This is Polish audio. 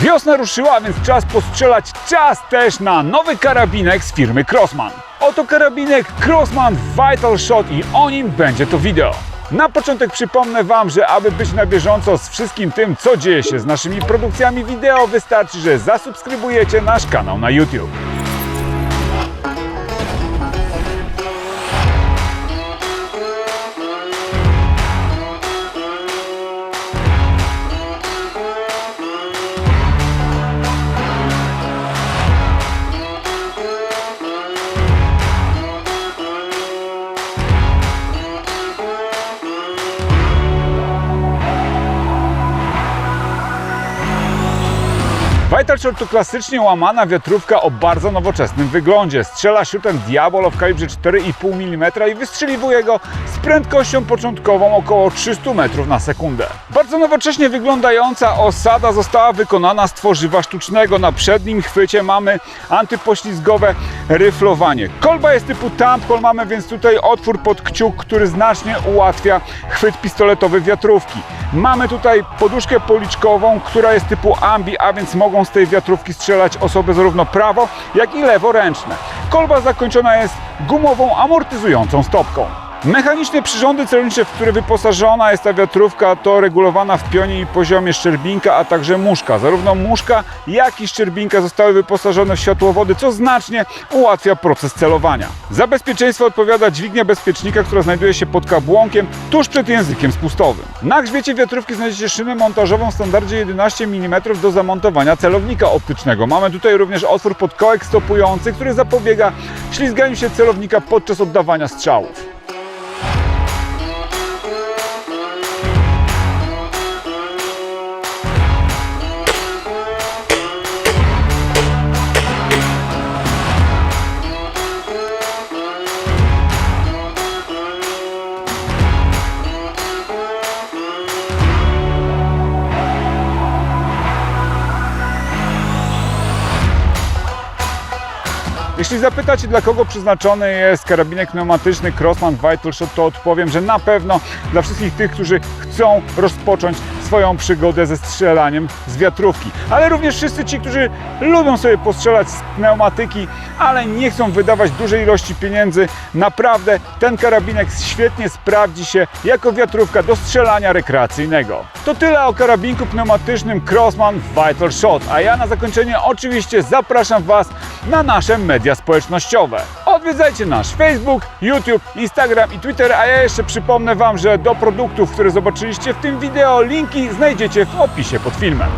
Wiosna ruszyła, więc czas postrzelać czas też na nowy karabinek z firmy Crossman. Oto karabinek Crossman Vital Shot i o nim będzie to wideo. Na początek przypomnę Wam, że aby być na bieżąco z wszystkim tym, co dzieje się z naszymi produkcjami wideo, wystarczy, że zasubskrybujecie nasz kanał na YouTube. Vital Shot to klasycznie łamana wiatrówka o bardzo nowoczesnym wyglądzie. Strzela śrutem Diabol o kalibrze 4,5 mm i wystrzeliwuje go z prędkością początkową około 300 metrów na sekundę. Bardzo nowocześnie wyglądająca osada została wykonana z tworzywa sztucznego. Na przednim chwycie mamy antypoślizgowe ryflowanie. Kolba jest typu tampon, mamy więc tutaj otwór pod kciuk, który znacznie ułatwia chwyt pistoletowy wiatrówki. Mamy tutaj poduszkę policzkową, która jest typu ambi, a więc mogą z tej wiatrówki strzelać osoby zarówno prawo, jak i leworęczne. Kolba zakończona jest gumową, amortyzującą stopką. Mechaniczne przyrządy celownicze, w które wyposażona jest ta wiatrówka, to regulowana w pionie i poziomie szczerbinka, a także muszka. Zarówno muszka, jak i szczerbinka zostały wyposażone w światłowody, co znacznie ułatwia proces celowania. Za bezpieczeństwo odpowiada dźwignia bezpiecznika, która znajduje się pod kabłonkiem tuż przed językiem spustowym. Na grzbiecie wiatrówki znajdziecie szynę montażową w standardzie 11 mm do zamontowania celownika optycznego. Mamy tutaj również otwór pod kołek stopujący, który zapobiega ślizganiu się celownika podczas oddawania strzałów. Jeśli zapytacie, dla kogo przeznaczony jest karabinek pneumatyczny Crossman Vital Shot, to odpowiem, że na pewno dla wszystkich tych, którzy chcą rozpocząć swoją przygodę ze strzelaniem z wiatrówki. Ale również wszyscy ci, którzy lubią sobie postrzelać z pneumatyki, ale nie chcą wydawać dużej ilości pieniędzy. Naprawdę ten karabinek świetnie sprawdzi się jako wiatrówka do strzelania rekreacyjnego. To tyle o karabinku pneumatycznym Crossman Vital Shot, a ja na zakończenie oczywiście zapraszam Was na nasze media społecznościowe. Odwiedzajcie nasz Facebook, YouTube, Instagram i Twitter, a ja jeszcze przypomnę Wam, że do produktów, które zobaczyliście w tym wideo, linki znajdziecie w opisie pod filmem.